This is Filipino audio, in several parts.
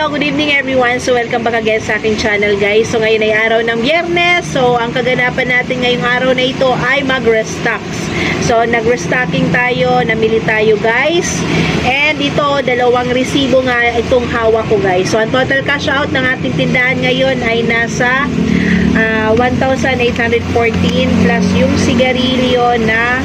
hello, good evening everyone. So, welcome back again sa aking channel guys. So, ngayon ay araw ng biyernes. So, ang kaganapan natin ngayong araw na ito ay mag-restocks. So, nag-restocking tayo, namili tayo guys. And ito, dalawang resibo nga itong hawak ko guys. So, ang total cash out ng ating tindahan ngayon ay nasa ah, 1,814 plus yung sigarilyo na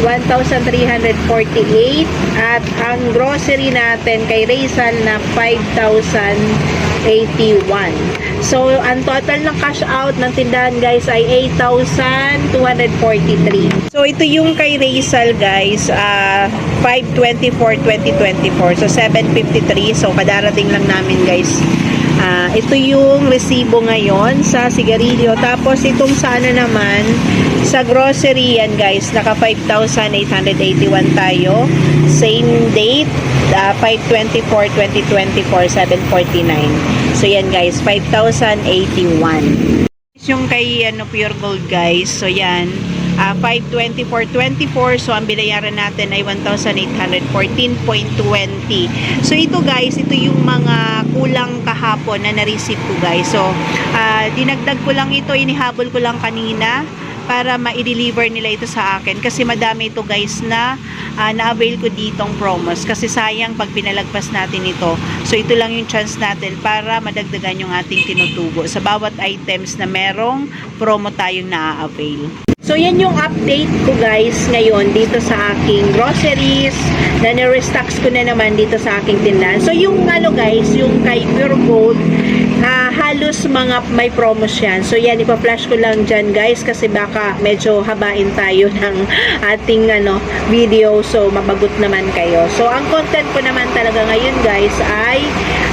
1,348 at ang grocery natin kay Rizal na 5,081. So, ang total ng cash out ng tindahan guys ay 8,243. So, ito yung kay Rizal guys, ah 524-2024. So, 753. So, kadarating lang namin guys. Ah, ito yung resibo ngayon sa sigarilyo. Tapos itong sa ano naman, sa grocery yan guys, naka 5,881 tayo. Same date, ah, 524-2024, 749. So yan guys, 5,081. Yung kay ano, Pure Gold guys, so yan, ah 524.24 so ang binayaran natin ay 1,814.20 so ito guys ito yung mga kulang kahapon na na-receive ko guys. So ah, dinagdag ko lang ito inihabol ko lang kanina para ma-deliver nila ito sa akin. Kasi madami ito guys na ah, na-avail ko ditong promos. Kasi sayang pag pinalagpas natin ito. So ito lang yung chance natin para madagdagan yung ating tinutubo sa bawat items na merong promo tayong na-avail So, yan yung update ko guys ngayon dito sa aking groceries na nirestocks ko na naman dito sa aking tindahan. So, yung ano guys, yung kay Pure Gold, ah, halos mga may promos yan. So, yan, ipa-flash ko lang dyan guys kasi baka medyo habain tayo ng ating ano, video. So, mabagot naman kayo. So, ang content ko naman talaga ngayon guys ay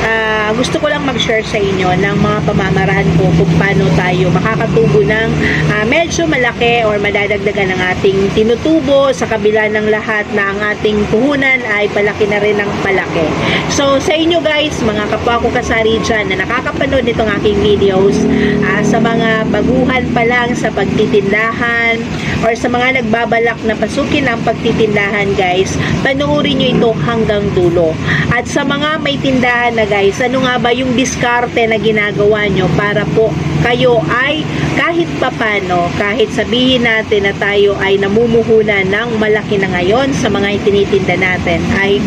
ah, gusto ko lang mag-share sa inyo ng mga pamamaraan ko kung paano tayo makakatubo ng ah, medyo malaki or madadagdagan ng ating tinutubo sa kabila ng lahat na ang ating puhunan ay palaki na rin ng palaki. So sa inyo guys, mga kapwa ko kasari dyan na nakakapanood nitong aking videos, ah, sa mga baguhan pa lang sa pagtitindahan or sa mga nagbabalak na pasukin ang pagtitindahan guys, panoorin nyo ito hanggang dulo. At sa mga may tindahan na guys, ano nga ba yung diskarte na ginagawa nyo para po kayo ay kahit papano, kahit sabihin natin na tayo ay namumuhunan ng malaki na ngayon sa mga itinitinda natin, ay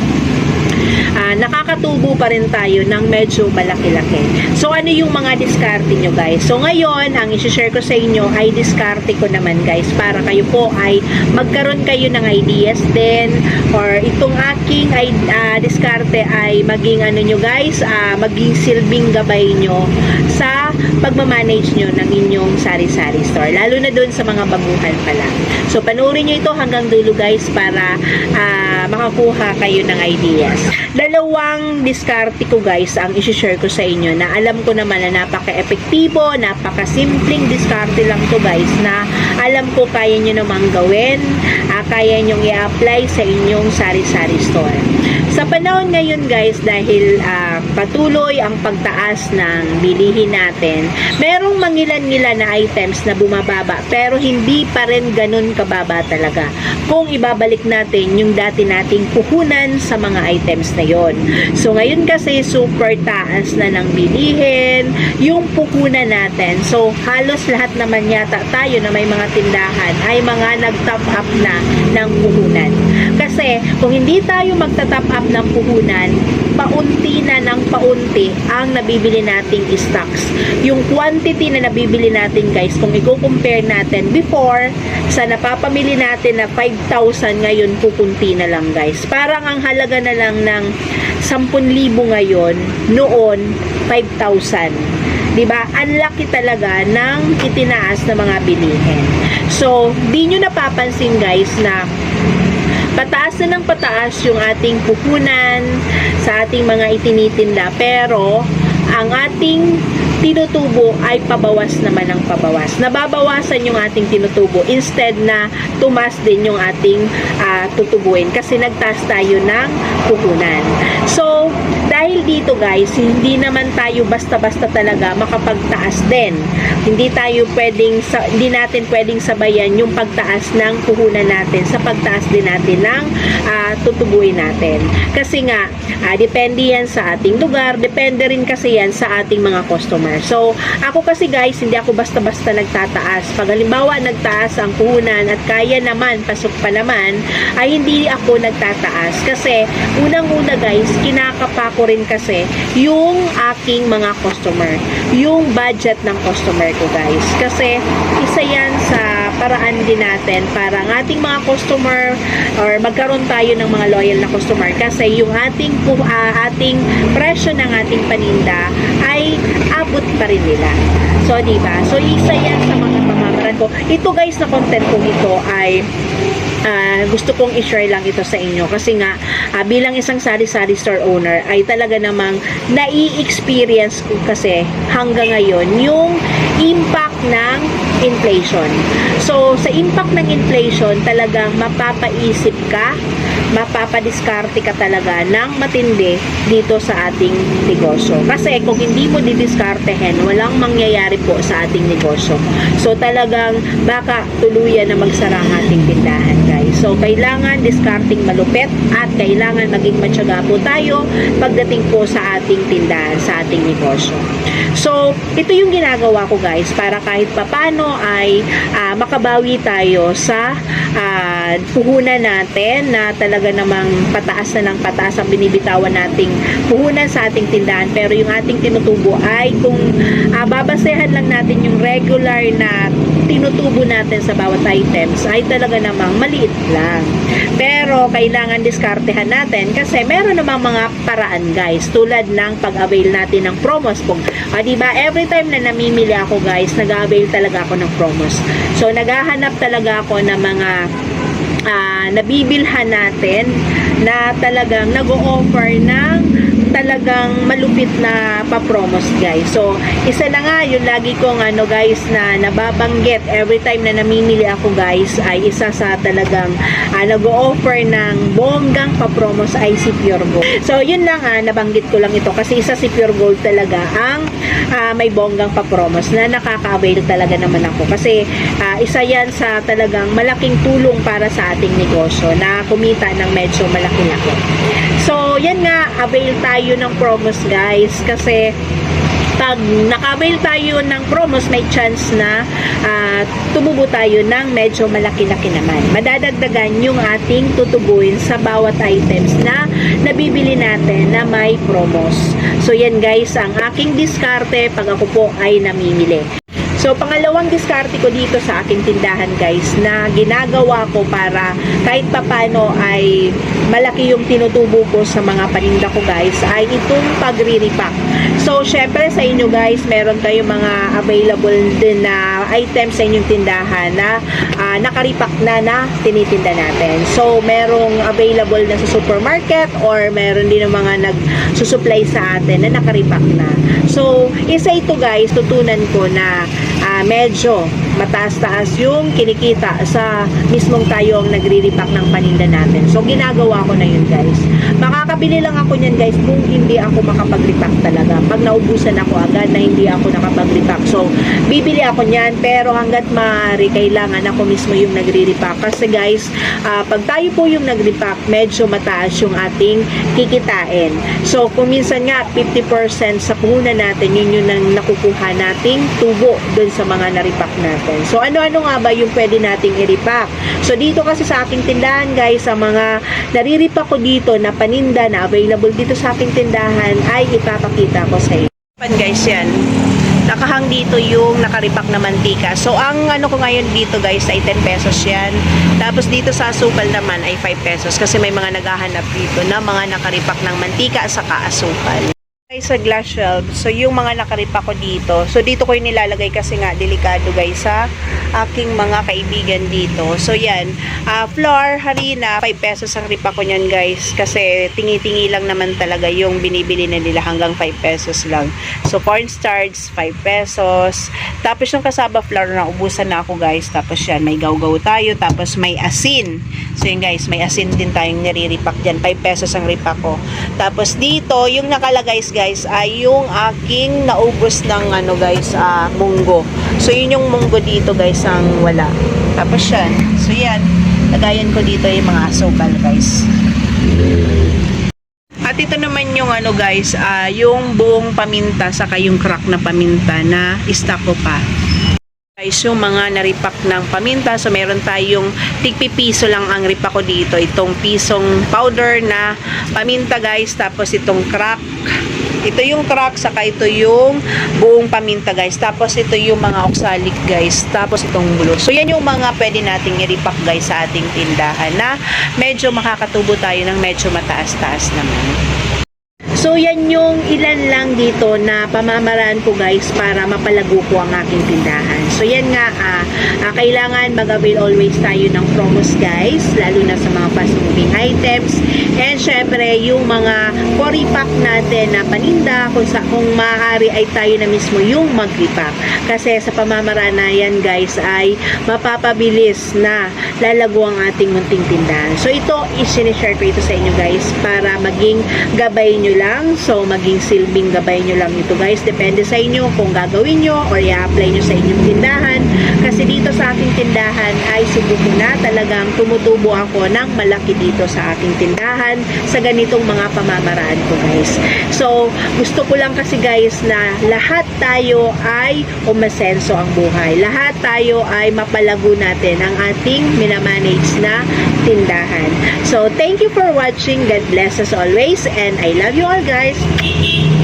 ah, nakakatubo pa rin tayo ng medyo malaki-laki. So, ano yung mga diskarte nyo guys? So, ngayon, ang isi-share ko sa inyo ay diskarte ko naman guys para kayo po ay magkaroon kayo ng ideas din or itong aking ah, diskarte ay maging ano nyo guys, ah, maging silbing gabay nyo sa pagmamanage nyo ng inyong sari-sari store. Lalo na doon sa mga baguhan pa lang. So, panoorin nyo ito hanggang dulo guys para ah, makakuha kayo ng ideas. Dalawang diskarte ko guys ang isi-share ko sa inyo na alam ko naman na napaka-epektibo, napaka-simpleng diskarte lang to guys na alam ko kaya nyo namang gawin, ah, kaya nyong i-apply sa inyong sari-sari store. Sa panahon ngayon guys, dahil ah, patuloy ang pagtaas ng bilihin natin, merong mangilan-ngilan na items na bumababa pero hindi pa rin ganun kababa talaga. Kung ibabalik natin yung dati nating puhunan sa mga items na yon. So ngayon kasi super taas na ng bilihin, yung puhunan natin. So halos lahat naman yata tayo na may mga tindahan ay mga nag-top up na ng puhunan. Kasi kung hindi tayo magta-top up ng puhunan, paunti na ng paunti ang nabibili nating stocks. Yung quantity na nabibili natin guys, kung i-compare natin before sa napapamili natin na 5,000 ngayon pupunti na lang guys. Parang ang halaga na lang ng 10,000 ngayon, noon 5,000. 'Di ba? Ang laki talaga ng itinaas na mga bilihin. So, di nyo napapansin guys na pataas na ng pataas yung ating puhunan sa ating mga itinitinda pero ang ating tinutubo ay pabawas naman ng pabawas. Nababawasan yung ating tinutubo instead na tumas din yung ating ah, tutubuin kasi nagtaas tayo ng puhunan. So, dahil dito guys, hindi naman tayo basta-basta talaga makapagtaas din. Hindi tayo pwedeng, sa, hindi natin pwedeng sabayan yung pagtaas ng puhunan natin sa pagtaas din natin ng ah, tutubuin natin. Kasi nga, ah, depende yan sa ating lugar, depende rin kasi yan sa ating mga customer. So, ako kasi guys, hindi ako basta-basta nagtataas. Pag halimbawa nagtaas ang puhunan at kaya naman, pasok pa naman, ay hindi ako nagtataas. Kasi, unang-una guys, kinakapa ko rin kasi yung aking mga customer. Yung budget ng customer ko guys. Kasi, isa yan sa paraan din natin para ang ating mga customer or magkaroon tayo ng mga loyal na customer kasi yung ating ah, ating presyo ng ating paninda ay abot pa rin nila. So, di ba? So, isa yan sa mga pamamaraan ko. Ito guys na content ko ito ay ah, gusto kong i-share lang ito sa inyo kasi nga ah, bilang isang sari-sari store owner ay talaga namang nai-experience ko kasi hanggang ngayon yung impact ng inflation. So, sa impact ng inflation, talagang mapapaisip ka, mapapadiskarte ka talaga ng matindi dito sa ating negosyo. Kasi kung hindi mo didiskartehin, walang mangyayari po sa ating negosyo. So, talagang baka tuluyan na magsara ang ating tindahan, guys. So, kailangan discarding malupit at kailangan maging matyaga po tayo pagdating po sa ating tindahan, sa ating negosyo. So, ito yung ginagawa ko guys para kahit papano ay ah, makabawi tayo sa ah, puhunan natin na talaga namang pataas na ng pataas ang binibitawan nating puhunan sa ating tindahan pero yung ating tinutubo ay kung ah, babasehan lang natin yung regular na tinutubo natin sa bawat items ay talaga namang maliit lang. Pero kailangan diskartehan natin kasi meron namang mga paraan guys tulad ng pag-avail natin ng promos. Kung, ah, di ba every time na namimili ako guys, nag-avail talaga ako ng promos. So naghahanap talaga ako ng mga ah, nabibilhan natin na talagang nag-o-offer ng talagang malupit na pa-promos guys. So, isa na nga yung lagi kong ano guys na nababanggit every time na namimili ako guys ay isa sa talagang ah, nag-o-offer ng bonggang pa-promos ay si Pure Gold. So, yun lang ah, nabanggit ko lang ito kasi isa si Pure Gold talaga ang ah, may bonggang pa-promos na nakaka-avail talaga naman ako kasi ah, isa yan sa talagang malaking tulong para sa ating negosyo na kumita ng medyo malaki-laki. So, yan nga, avail tayo ng promos guys kasi pag naka-avail tayo ng promos, may chance na ah, tumubo tayo ng medyo malaki-laki naman. Madadagdagan yung ating tutubuin sa bawat items na nabibili natin na may promos. So yan guys, ang aking diskarte pag ako po ay namimili. So, pangalawang diskarte ko dito sa aking tindahan guys na ginagawa ko para kahit papano ay malaki yung tinutubo ko sa mga paninda ko guys ay itong pagre-repack. So, syempre sa inyo guys, meron kayong mga available din na items sa inyong tindahan na ah, nakaripak na na tinitinda natin. So, merong available na sa supermarket or meron din ng mga nagsusupply sa atin na nakaripak na. So, isa ito guys, tutunan ko na medyo mataas-taas yung kinikita sa mismong tayo ang nagre-repack ng paninda natin. So, ginagawa ko na yun guys. Makakabili lang ako niyan guys kung hindi ako makapag-repack talaga. Pag naubusan ako agad na hindi ako nakapag-repack. So, bibili ako niyan pero hanggat maaari kailangan ako mismo yung nagre-repack. Kasi guys, ah, pag tayo po yung nag-repack, medyo mataas yung ating kikitain. So, kung minsan nga 50% sa puhunan natin, yun yung nakukuha nating tubo dun sa mga na-repack natin. So, ano-ano nga ba yung pwede nating i-repack? So, dito kasi sa aking tindahan guys, sa mga nare-repack ko dito na paninda na available dito sa aking tindahan ay ipapakita ko sa inyo. Pan guys yan. Nakahang dito yung nakaripak na mantika. So, ang ano ko ngayon dito guys ay 10 pesos yan. Tapos dito sa asukal naman ay 5 pesos kasi may mga naghahanap dito na mga nakaripak ng mantika sa kaasukal. Guys, sa glass shelf, so yung mga nakaripa ko dito, so dito ko yung nilalagay kasi nga delikado guys sa aking mga kaibigan dito. So yan, ah, flour, harina, 5 pesos ang ripa ko niyan guys kasi tingi-tingi lang naman talaga yung binibili na nila hanggang 5 pesos lang. So cornstarch, 5 pesos. Tapos yung kasaba flour na ubusan na ako guys. Tapos yan, may gawgaw tayo. Tapos may asin. So yun guys, may asin din tayong niriripak dyan. 5 pesos ang ripa ko. Tapos dito, yung nakalagay guys ay yung aking naubos ng ano guys, ah, munggo. So yun yung munggo dito guys ang wala. Tapos yan. So yan, lagayan ko dito yung mga asukal guys. At ito naman yung ano guys, ah, yung buong paminta saka yung crack na paminta na stock ko pa. Guys, yung mga naripak ng paminta. So, meron tayong tigpipiso lang ang ripa ko dito. Itong pisong powder na paminta guys. Tapos itong crack. Ito yung crack, saka ito yung buong paminta guys. Tapos ito yung mga oxalic guys. Tapos itong bulo. So, yan yung mga pwede nating iripak guys sa ating tindahan na medyo makakatubo tayo ng medyo mataas-taas naman. So yan yung ilan lang dito na pamamaraan ko guys para mapalago ko ang aking tindahan. So yan nga, ah, ah, kailangan mag-avail always tayo ng promos guys, lalo na sa mga fast moving items. And syempre, yung mga poripak natin na paninda, kung, sa, kung maaari ay tayo na mismo yung mag-repack. Kasi sa pamamaraan na yan guys ay mapapabilis na lalago ang ating munting tindahan. So ito, is-share ko ito sa inyo guys para maging gabay nyo lang. So maging silbing gabay nyo lang ito guys. Depende sa inyo kung gagawin nyo or i-apply nyo sa inyong tindahan. Kasi dito sa aking tindahan ay subok na talagang tumutubo ako ng malaki dito sa aking tindahan sa ganitong mga pamamaraan ko guys. So gusto ko lang kasi guys na lahat tayo ay umasenso ang buhay. Lahat tayo ay mapalago natin ang ating minamanage na tindahan. So thank you for watching. God bless us always and I love you all guys.